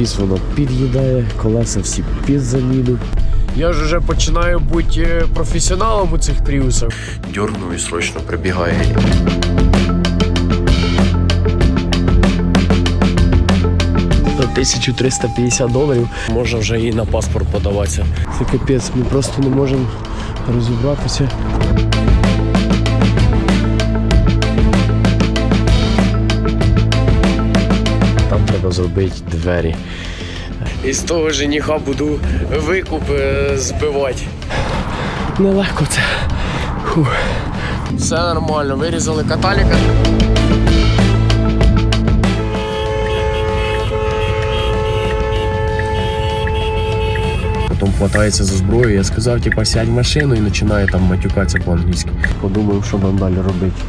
Антифріз воно під'їдає, колеса всі під заміну. Я ж вже починаю бути е, професіоналом у цих пріусах. Дьорнув і срочно прибігає. За 1350 доларів можна вже і на паспорт подаватися. Це капець, ми просто не можемо розібратися. Там зробити двері. І з того жениха буду викуп е, збивати. Нелегко це. Фух. Все нормально, вирізали каталіка. Потім хватається за зброю. Я сказав, типа, сядь в машину і починає там матюкатися по-англійськи. Подумав, що нам далі робити.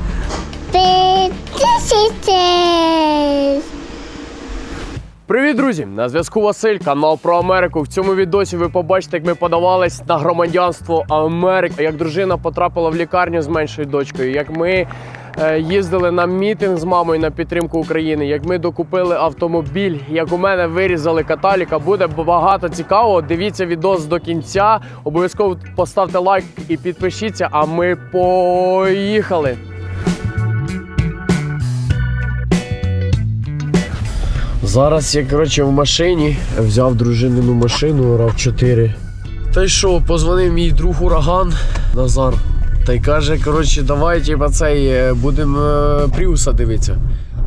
Привіт, друзі! На зв'язку Василь, канал про Америку. В цьому відосі ви побачите, як ми подавались на громадянство Америки, як дружина потрапила в лікарню з меншою дочкою, як ми е, їздили на мітинг з мамою на підтримку України, як ми докупили автомобіль, як у мене вирізали каталіка. Буде багато цікавого. Дивіться відос до кінця. Обов'язково поставте лайк і підпишіться. А ми поїхали! Зараз я коротше в машині взяв дружинину машину rav 4 Та й що, позвонив мій друг ураган Назар. Та й каже, коротше, давай типа, цей е, будемо е, Пріуса дивитися.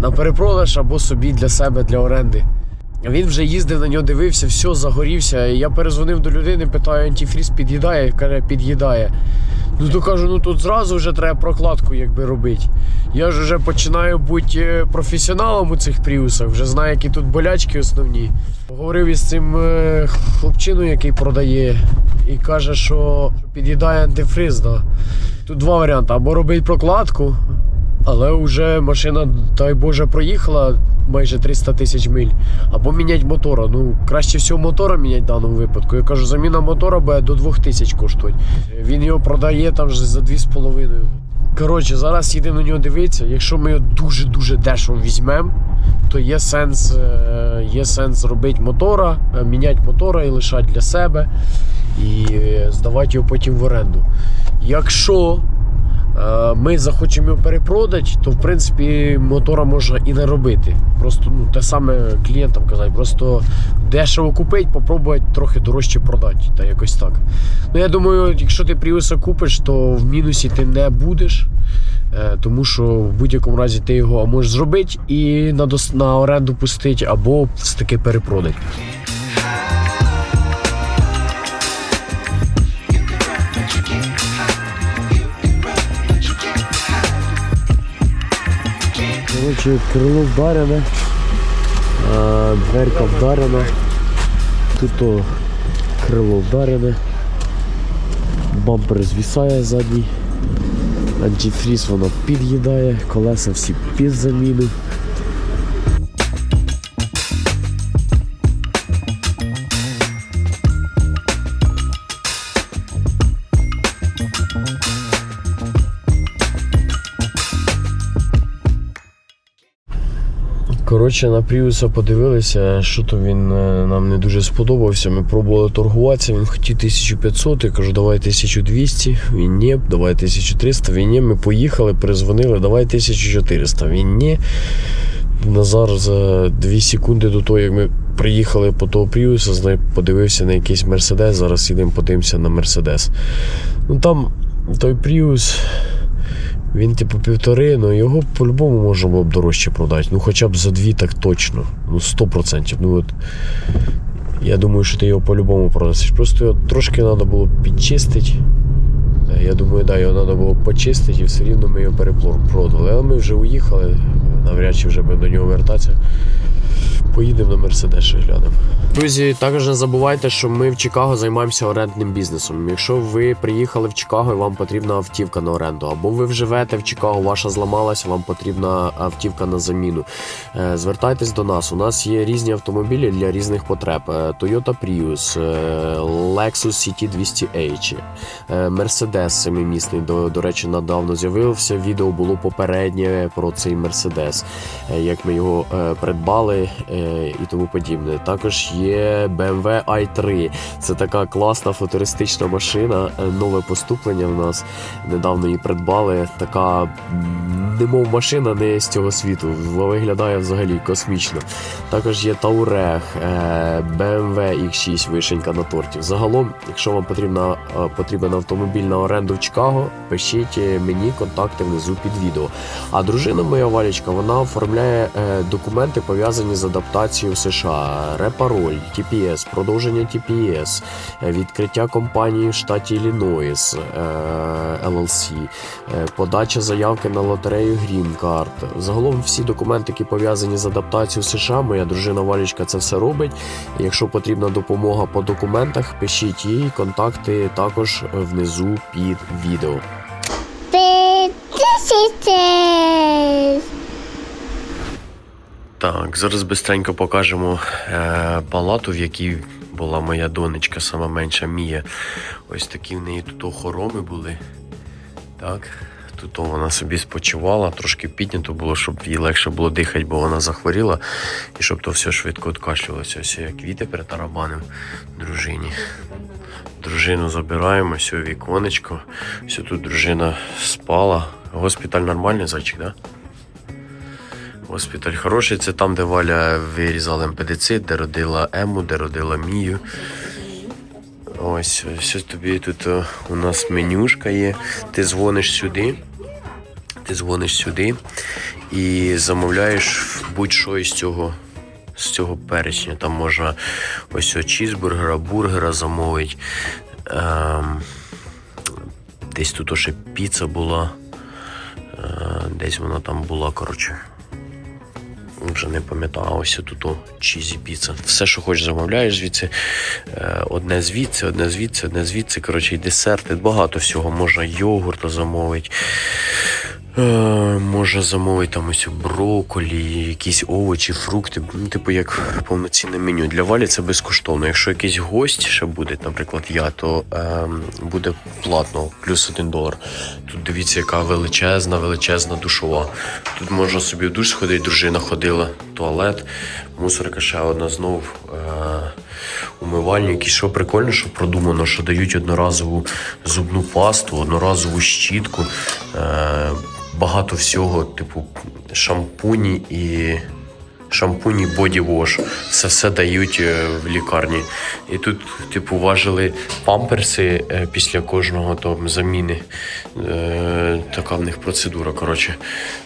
На перепродаж або собі для себе, для оренди. Він вже їздив на нього, дивився, все, загорівся. Я перезвонив до людини, питаю, антифріз під'їдає, каже, під'їдає. Ну то кажу, ну тут зразу вже треба прокладку якби робити. Я ж вже починаю бути е, професіоналом у цих пріусах, вже знаю, які тут болячки основні. Поговорив із цим е, хлопчиною, який продає, і каже, що під'їдає антифриз. Да. Тут два варіанти: або робить прокладку, але вже машина, дай Боже, проїхала майже 300 тисяч миль, або міняти мотора. Ну, краще всього мотора міняти в даному випадку. Я кажу, заміна мотора буде до 2000 коштувати. Він його продає там вже за 2,5. Коротше, зараз їдемо на нього дивитися. Якщо ми його дуже-дуже дешево візьмемо, то є сенс, е, є сенс робити мотора, е, міняти мотора і лишати для себе і е, здавати його потім в оренду. Якщо ми захочемо його перепродати, то в принципі мотора можна і не робити. Просто ну, те саме клієнтам казати, просто дешево купити, попробувати трохи дорожче продати. Та якось так. Ну я думаю, якщо ти Prius купиш, то в мінусі ти не будеш. Е, Тому що в будь-якому разі ти його можеш зробити і на, оренду пустити, або все-таки перепродати. Коротше, крило вдарене, дверка вдарена, тут о, крило вдарене, бампер звісає задній, антифріз воно під'їдає, колеса всі під заміну. Коротше, на Пріуса подивилися, що то він е, нам не дуже сподобався. Ми пробували торгуватися, він хотів 1500, я кажу, давай 1200, він ні, давай 1300, він ні. Ми поїхали, перезвонили, давай 1400, він ні. Назар за 2 секунди до того, як ми приїхали по того Пріуса, подивився на якийсь Мерседес, зараз їдемо подивимося на Мерседес. Ну там той Пріус. Він, типу, півтори, ну його по-любому можна було б дорожче продати. Ну хоча б за дві так точно. Ну, 100%. Ну от. Я думаю, що ти його по-любому продасиш. Просто його трошки треба було підчистити. Е, Я думаю, да, його треба було почистити і все рівно ми його перепродали. Але ми вже уїхали, навряд чи вже будемо до нього вертатися. Поїдемо на Мерседес глянемо. Друзі, також не забувайте, що ми в Чикаго займаємося орендним бізнесом. Якщо ви приїхали в Чикаго і вам потрібна автівка на оренду, або ви живете в Чикаго, ваша зламалася, вам потрібна автівка на заміну. е, Звертайтесь до нас. У нас є різні автомобілі для різних потреб: Е, Toyota Prius, е, Lexus CT 200H, е, Mercedes семимісний. До, до речі, недавно з'явився відео було попереднє про цей Mercedes. Як ми його придбали е, і тому подібне. Також є BMW i3. Це така класна футуристична машина, е, нове поступлення в нас. Недавно її придбали. Така немов машина не з цього світу. Виглядає взагалі космічно. Також є е, BMW X6 вишенька на торті. Загалом, якщо вам потрібна, е, потрібен автомобіль на оренду в Чикаго, пишіть е, мені контакти внизу під відео. А дружина моя Валічка, вона оформляє е, документи пов'язані з адаптацією в США, репароль, TPS, продовження TPS, е, відкриття компанії в штаті Іллінойс, е, LLC, е, подача заявки на лотерею Green Card. Загалом всі документи, які пов'язані з адаптацією в США, моя дружина Валічка це все робить. Якщо потрібна допомога по документах, пишіть їй контакти також внизу під відео. Підписуйтесь. Так, зараз бистренько покажемо е, палату, в якій була моя донечка, сама менша Мія. Ось такі в неї тут охороми були. Так, тут вона собі спочивала, трошки піднято було, щоб їй легше було дихати, бо вона захворіла, і щоб то все швидко відкашлювалося. Ось я квіти перетарабанив дружині. Дружину забираємо, все віконечко. Все тут дружина спала. Госпіталь нормальний зайчик, так? Да? Госпіталь хороший, це там, де Валя вирізала МПДЦ, де родила Ему, де родила Мію. Ось, ось тобі тут е, у нас менюшка є. Ти дзвониш сюди. Ти дзвониш сюди і замовляєш будь-що із цього, з цього перечня. Там можна ось чізбургера, бургера замовити. Ем, десь тут ще піца була. Е, десь вона там була, коротше. Вже не пам'ятаю, а ось тут чізі піца. Все, що хочеш, замовляєш звідси. Е, Одне звідси, одне звідси, одне звідси. Коротше, і десерти. Багато всього. Можна йогурта замовити. Е, Можна замовити там ось брокколі, якісь овочі, фрукти. Ну, типу, як повноцінне меню. Для Валі це безкоштовно. Якщо якийсь гость ще буде, наприклад, я, то е, буде платно, плюс один долар. Тут дивіться, яка величезна, величезна душова. Тут можна собі в душ сходити, дружина ходила, туалет, мусорка ще одна знов. Е, умивальник. І що прикольно, що продумано, що дають одноразову зубну пасту, одноразову щітку, е, багато всього, типу шампуні і. Шампуні Wash. Це все дають е, в лікарні. І тут, типу, важили памперси е, після кожного там заміни. Е, така в них процедура. Коротше.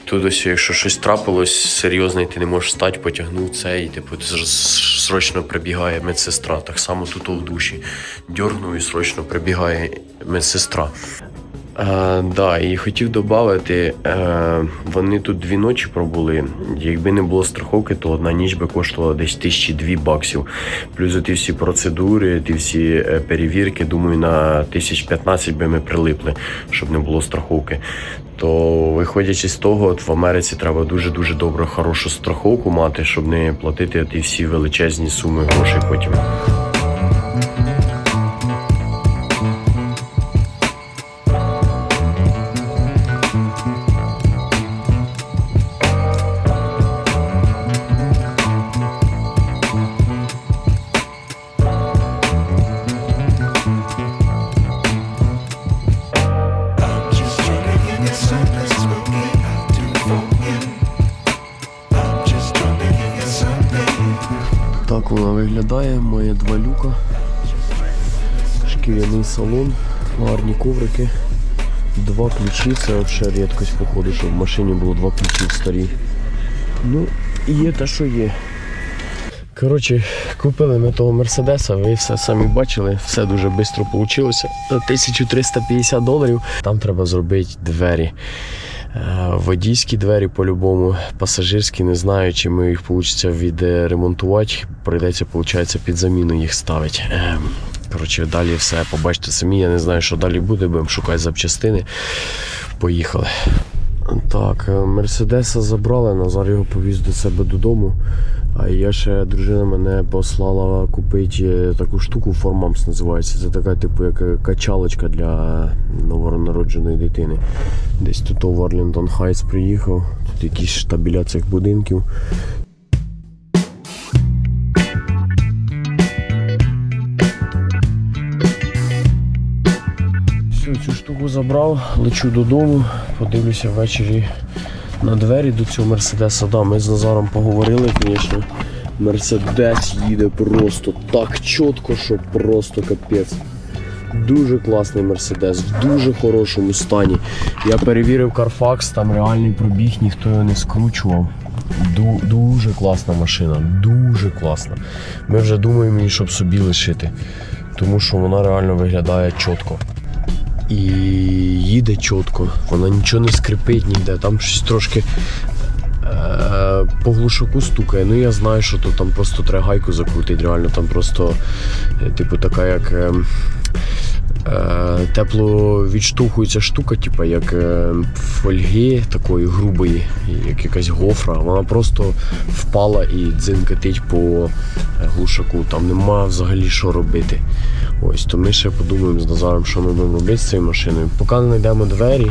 Тут ось, якщо щось трапилось серйозне, ти не можеш стати, потягнув це, і типу срочно прибігає медсестра. Так само тут в душі. Дьорнув і срочно прибігає медсестра. Е, да, і хотів додати, е, вони тут дві ночі пробули. Якби не було страховки, то одна ніч би коштувала десь тисячі дві баксів. Плюс ті всі процедури, ті всі е, перевірки, думаю, на тисяч 15 би ми прилипли, щоб не було страховки. То виходячи з того, от в Америці треба дуже дуже добре, хорошу страховку мати, щоб не платити ті всі величезні суми грошей потім. Виглядає, має два люка, шкіряний салон, гарні коврики, два ключі. Це взагалі рідкость, походу, що в машині було два ключі старі. Ну, і є те, що є. Коротше, купили ми того Мерседеса, ви все самі бачили, все дуже швидко вийшло. 1350 доларів. Там треба зробити двері. Е, Водійські двері по-любому, пасажирські, не знаю, чи ми їх вийде відремонтувати. Прийдеться, виходить, під заміну їх ставити. Ем, Коротше, далі все побачите самі. Я не знаю, що далі буде, будемо шукати запчастини. Поїхали. Так, е, Мерседеса забрали, Назар його повіз до себе додому. А я ще дружина мене послала купити е, таку штуку, формамс називається. Це така, типу, як е, качалочка для новонародженої дитини. Десь тут в Арлінтон Хайтс приїхав. Тут якісь штабіля цих будинків. Всю цю штуку забрав, лечу додому, подивлюся ввечері на двері до цього Мерседеса. Да, ми з Назаром поговорили, звісно. Мерседес їде просто так чітко, що просто капець. Дуже класний Мерседес, в дуже хорошому стані. Я перевірив Carfax, там реальний пробіг, ніхто його не скручував. Ду- дуже класна машина, дуже класна. Ми вже думаємо її, щоб собі лишити, тому що вона реально виглядає чітко і їде чітко, вона нічого не скрипить ніде, там щось трошки е, по глушаку стукає. Ну я знаю, що то там просто треба гайку закрутити, реально там просто, е, типу, така як. Е, Тепло відштовхується штука, типу, як е, фольги такої грубої, як якась гофра. Вона просто впала і дзинкатить по е, глушаку. Там нема взагалі що робити. Ось, то ми ще подумаємо з Назаром, що ми будемо робити з цією машиною. Поки не знайдемо двері,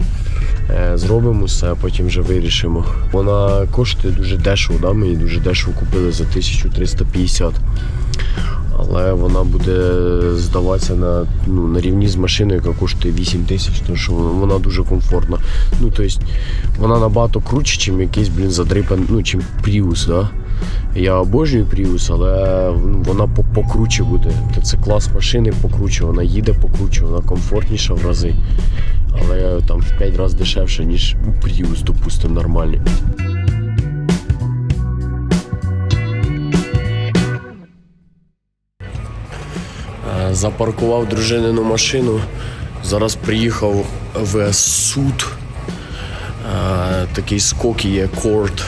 зробимо все, потім вже вирішимо. Вона коштує дуже дешево, да? ми її дуже дешево купили за 1350. Але вона буде здаватися на, ну, на рівні з машиною, яка коштує 8 тисяч, тому що вона дуже комфортна. Ну, тобто, вона набагато круче, ніж якийсь, блін, задрипан, ну, чим Prius, да? Я обожнюю Prius, але ну, вона покруче буде. Це клас машини покруче, вона їде покруче, вона комфортніша в рази. Але там в 5 разів дешевше, ніж Prius, допустимо, нормальний. Запаркував дружинину машину. Зараз приїхав в суд. Такий скок є корт.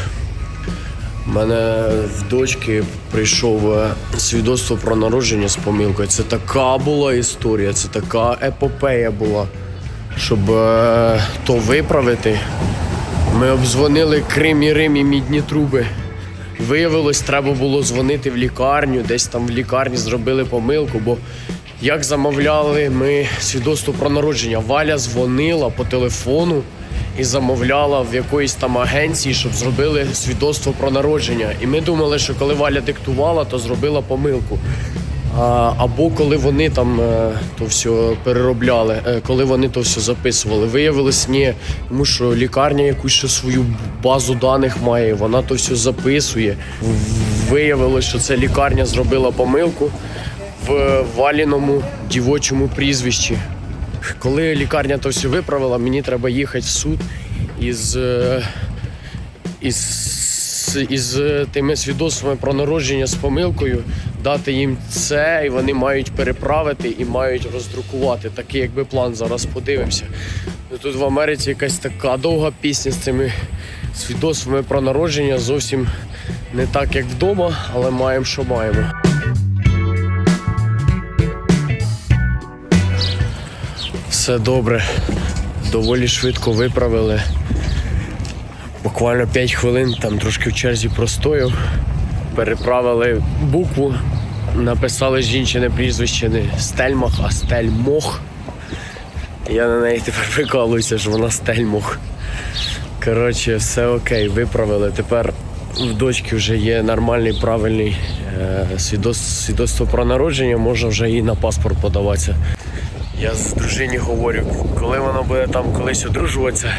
У мене в дочки прийшов е, свідоцтво про народження з помилкою. Це така була історія, це така епопея була. Щоб е, то виправити, ми обдзвонили Крим і Рим і мідні труби. Виявилось, треба було дзвонити в лікарню, десь там в лікарні зробили помилку, бо як замовляли ми свідоцтво про народження, Валя дзвонила по телефону і замовляла в якоїсь там агенції, щоб зробили свідоцтво про народження. І ми думали, що коли Валя диктувала, то зробила помилку. Або коли вони там е, то все переробляли, е, коли вони то все записували. Виявилось, ні, тому що лікарня якусь ще свою базу даних має, вона то все записує. Виявилось, що це лікарня зробила помилку в валіному дівочому прізвищі. Коли лікарня то все виправила, мені треба їхати в суд із, е, із, із тими свідоцтвами про народження з помилкою, дати їм це, і вони мають переправити і мають роздрукувати. Такий якби план зараз подивимося. Тут в Америці якась така довга пісня з цими свідоцтвами про народження. Зовсім не так, як вдома, але маємо, що маємо. Все добре. Доволі швидко виправили. Буквально 5 хвилин, там трошки в черзі простояв. Переправили букву, написали жінчине прізвище не Стельмах, а Стельмох. Я на неї тепер прикалуюся, що вона Стельмох. Коротше, все окей, виправили. Тепер в дочки вже є нормальний, правильний е, свідоцтво, про народження, можна вже і на паспорт подаватися. Я з дружині говорю, коли вона буде там колись одружуватися,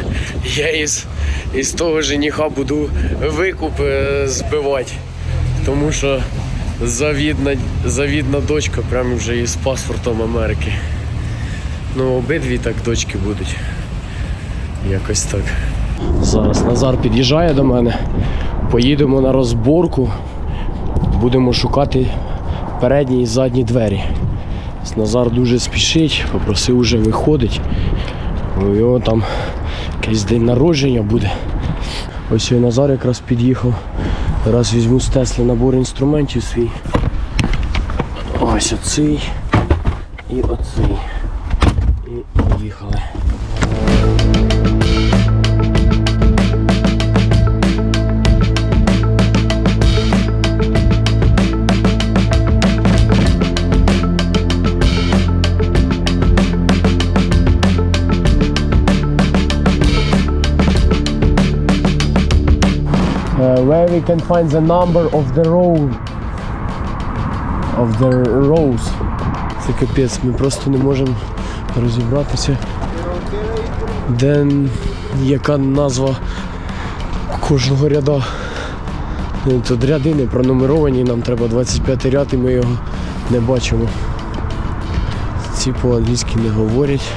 я із, із того жениха буду викуп е, збивати. Тому що завідна, завідна дочка прямо вже із паспортом Америки. Ну, обидві так дочки будуть. Якось так. Зараз Назар під'їжджає до мене. Поїдемо на розборку. Будемо шукати передні і задні двері. Назар дуже спішить, попросив уже виходить. У його там якийсь день народження буде. Ось і Назар якраз під'їхав. Зараз візьму з Тесли набор інструментів свій. Ось оцей і оцей. І поїхали. We can find the number of the row of the rows. Це капець, ми просто не можемо розібратися. Де яка назва кожного ряда. Ну, Тут ряди не пронумеровані, нам треба 25 ряд і ми його не бачимо. Ці по-англійськи не говорять.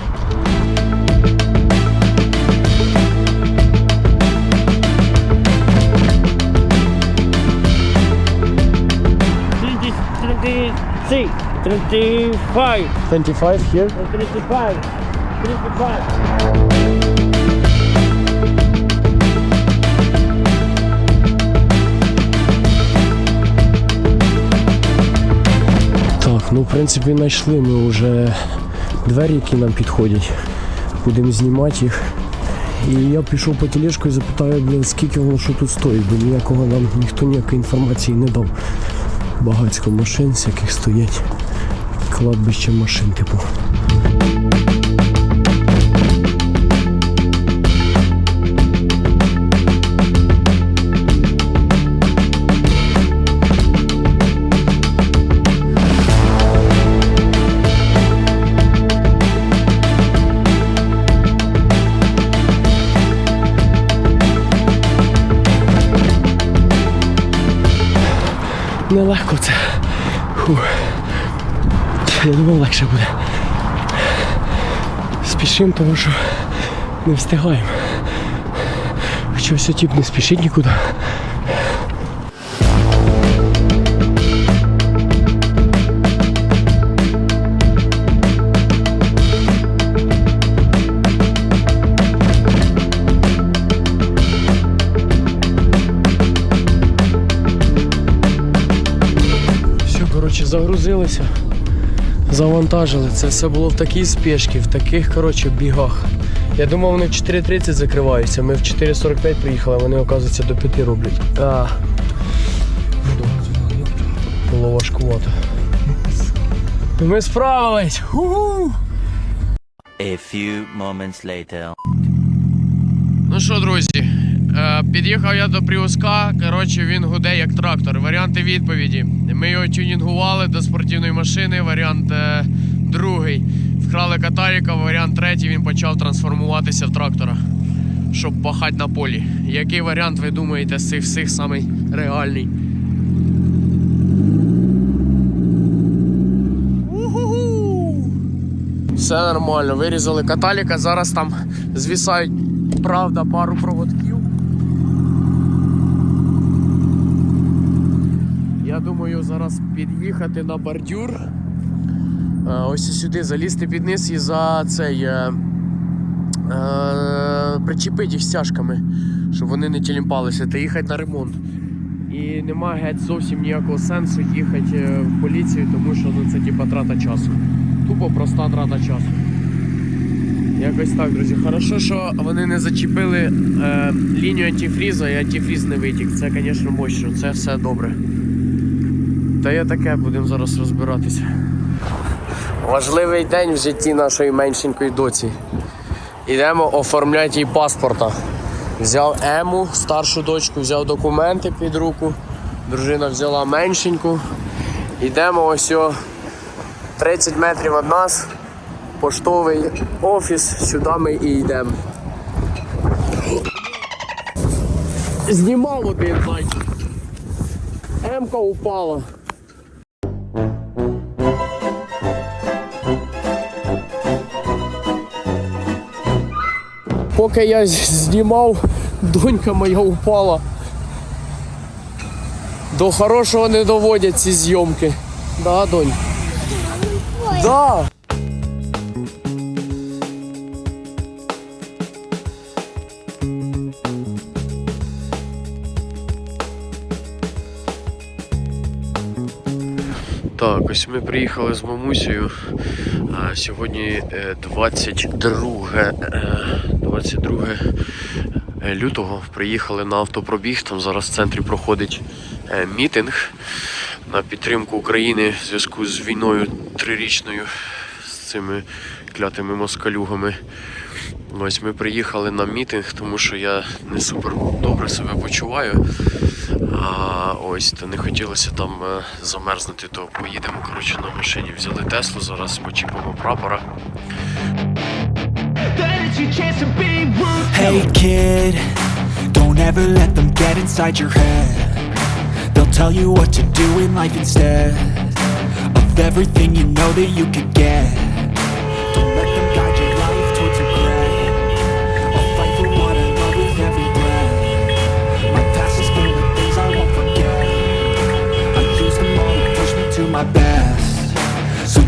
See, 25, 25 here? 35, 35. Ну в принципі знайшли ми вже двері, які нам підходять. Будемо знімати їх. І я пішов по тележку і запитаю, блін, скільки воно що тут стоїть, бо ніякого нам ніхто ніякої інформації не дав. Багатько машин з яких стоять. Кладбище машин, типу. Я буде. Спішимо, тому що не встигаємо. Хоча все тип не спішить нікуди. Загрузилися, завантажили. Це все було в такій спешці, в таких коротше, бігах. Я думав, вони в 4.30 закриваються. Ми в 4.45 приїхали, вони, оказується, до 5 роблять. А. Було важкувато. Ми справились! Ху-ху! A few moments later. Ну що, друзі, під'їхав я до Пріуска. Коротше, він гуде як трактор. Варіанти відповіді. Ми його тюнінгували до спортивної машини. Варіант е, другий. Вкрали каталіка, варіант третій. Він почав трансформуватися в трактора, щоб пахати на полі. Який варіант ви думаєте з цих всіх самий реальний? Все нормально, вирізали каталіка, зараз там звісають, правда, пару проводків. Я думаю, зараз під'їхати на бордюр. Е, Ось сюди залізти під низ і за цей. Е, е, причепити їх стяжками, щоб вони не тілімпалися, та їхати на ремонт. І немає геть зовсім ніякого сенсу їхати е, в поліцію, тому що ну, це типа трата часу. Тупо проста трата часу. Якось так, друзі. Хорошо, що вони не зачепили е, лінію антифрізу і антифріз не витік. Це, звісно, мощно, це все добре. Та є таке, будемо зараз розбиратися. Важливий день в житті нашої меншенької доці. Йдемо оформляти їй паспорта. Взяв Ему, старшу дочку, взяв документи під руку. Дружина взяла меншеньку. Йдемо ось о 30 метрів від нас. Поштовий офіс, сюди ми і йдемо. Знімав один зайчик. Емка упала. Поки я знімав, донька моя упала. До хорошого не доводять ці зйомки. Да, донь? Да. Так, ось ми приїхали з мамусею. Сьогодні е, 22, е, 22 лютого. Приїхали на автопробіг. Там зараз в центрі проходить е, мітинг на підтримку України в зв'язку з війною трирічною з цими клятими москалюгами. Ось ми приїхали на мітинг, тому що я не супер добре себе почуваю. Ось, то не хотілося там е, замерзнути, то поїдемо коротше, на машині. Взяли Теслу, зараз почіпимо прапора. Hey kid, don't ever let them get inside your head. They'll tell you what to do in life instead of everything you know that you could get.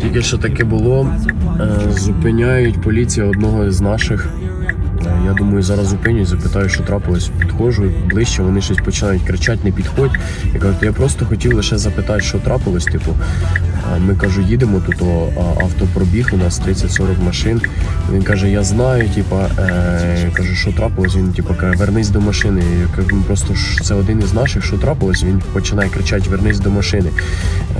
Тільки що таке було, е, зупиняють поліція одного з наших. Е, Я думаю, зараз зупинюсь, запитаю, що трапилось. Підходжу ближче, вони щось починають кричати, не підходь. Я кажу, я просто хотів лише запитати, що трапилось. Типу, ми кажу, їдемо тут, автопробіг у нас 30-40 машин. Він каже, я знаю, типа, е, кажу, що трапилось. Він типу каже, вернись до машини. Я кажу, «Ну, просто це один із наших, що трапилось. Він починає кричати, вернись до машини.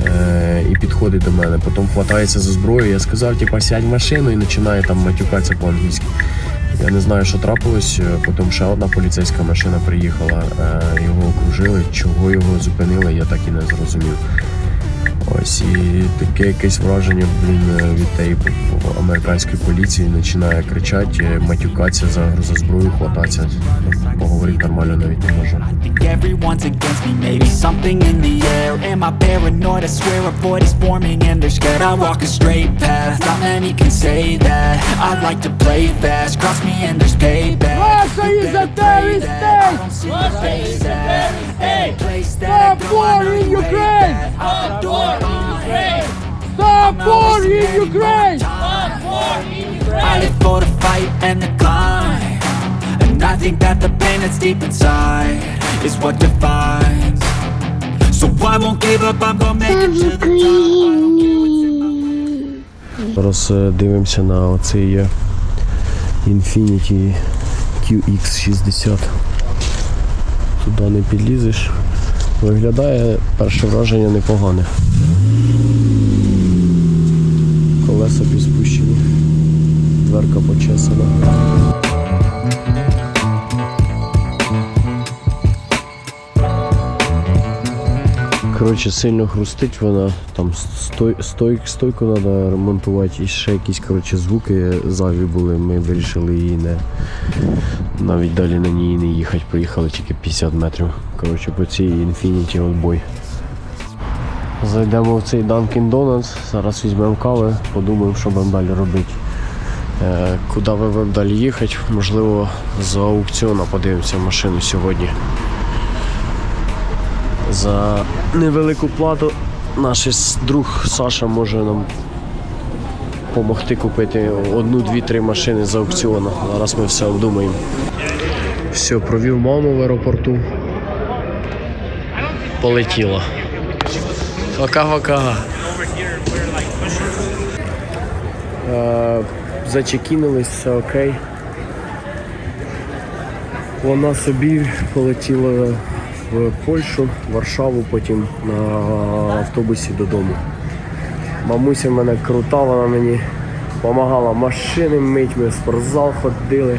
Е, і підходить до мене. Потім хватається за зброю. Я сказав, типа, сядь в машину і починає там матюкатися по-англійськи. Я не знаю, що трапилось. е, Потім ще одна поліцейська машина приїхала, е, його окружили. Чого його зупинили, я так і не зрозумів. Ось і таке якесь враження, блін, від тієї американської поліції. Починає кричати, матюкатися за, за зброю, хвататися. Поговорити нормально навіть не можу. I think a place that- Stop war in Ukraine! back. I'll Stop war in. Ukraine! Stop war in Ukraine! Stop war in I live for the fight and the climb And I think that the pain that's deep inside Is what defines So I won't give up, I'm gonna make it to the top. Зараз е, дивимося на оцей е, Infiniti QX60. Туди не підлізеш. Виглядає перше враження непогане. Колеса підспущені, дверка почесана. Коротше, сильно хрустить вона, там стой, стой, стойку треба ремонтувати і ще якісь коротше, звуки зайві були. Ми вирішили її не навіть далі на ній не їхати. Проїхали тільки 50 метрів. Коротше, по цій Infinity отбой. Зайдемо в цей Dunkin Donuts, зараз візьмемо кави, подумаємо, що будемо далі робити. Е, куди ви будемо далі їхати? Можливо, за аукціону подивимося машину сьогодні за невелику плату наш друг Саша може нам допомогти купити одну, дві, три машини з аукціону. Зараз ми все обдумаємо. Все, провів маму в аеропорту. Полетіло. Пока-пока. Е, Зачекінились, все окей. Вона собі полетіла в Польщу, Варшаву, потім на автобусі додому. Мамуся мене крута, вона мені допомагала машини мить, ми в спортзал ходили.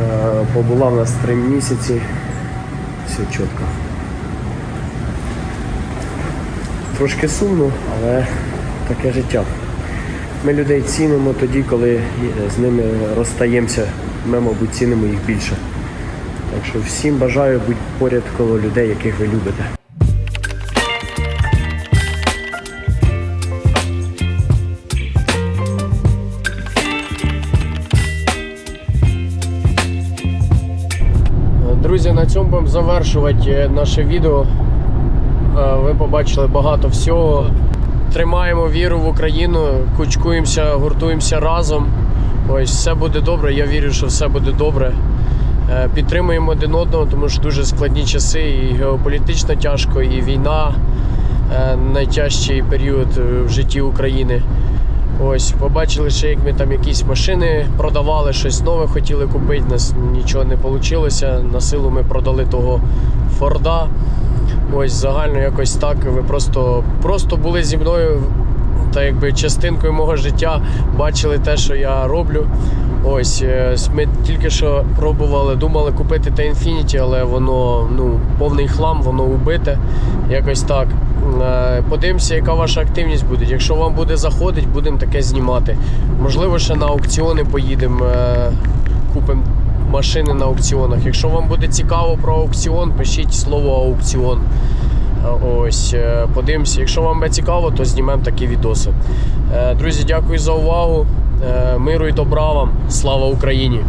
Е, Побула в нас три місяці. Все чітко. Трошки сумно, але таке життя. Ми людей цінимо тоді, коли з ними розстаємося. Ми, мабуть, цінимо їх більше. Так що всім бажаю бути поряд коло людей, яких ви любите. Друзі, на цьому будемо завершувати е, наше відео. Е, Ви побачили багато всього. Тримаємо віру в Україну, кучкуємося, гуртуємося разом. Ось все буде добре. Я вірю, що все буде добре. Е, Підтримуємо один одного, тому що дуже складні часи, і геополітично тяжко, і війна е, найтяжчий період е, в житті України. Ось, побачили ще, як ми там якісь машини продавали, щось нове хотіли купити, нас нічого не вийшло. На силу ми продали того Форда. Ось загально якось так. Ви просто, просто були зі мною та якби частинкою мого життя, бачили те, що я роблю. Ось е, ми тільки що пробували, думали купити та Infinity, але воно ну, повний хлам, воно убите. Якось так. Е, Подивимося, яка ваша активність буде. Якщо вам буде заходить, будемо таке знімати. Можливо, ще на аукціони поїдемо, е, купимо машини на аукціонах. Якщо вам буде цікаво про аукціон, пишіть слово аукціон. Ось, подивимося. Якщо вам цікаво, то знімемо такі відоси. Друзі, дякую за увагу. Е, Миру і добра вам. Слава Україні!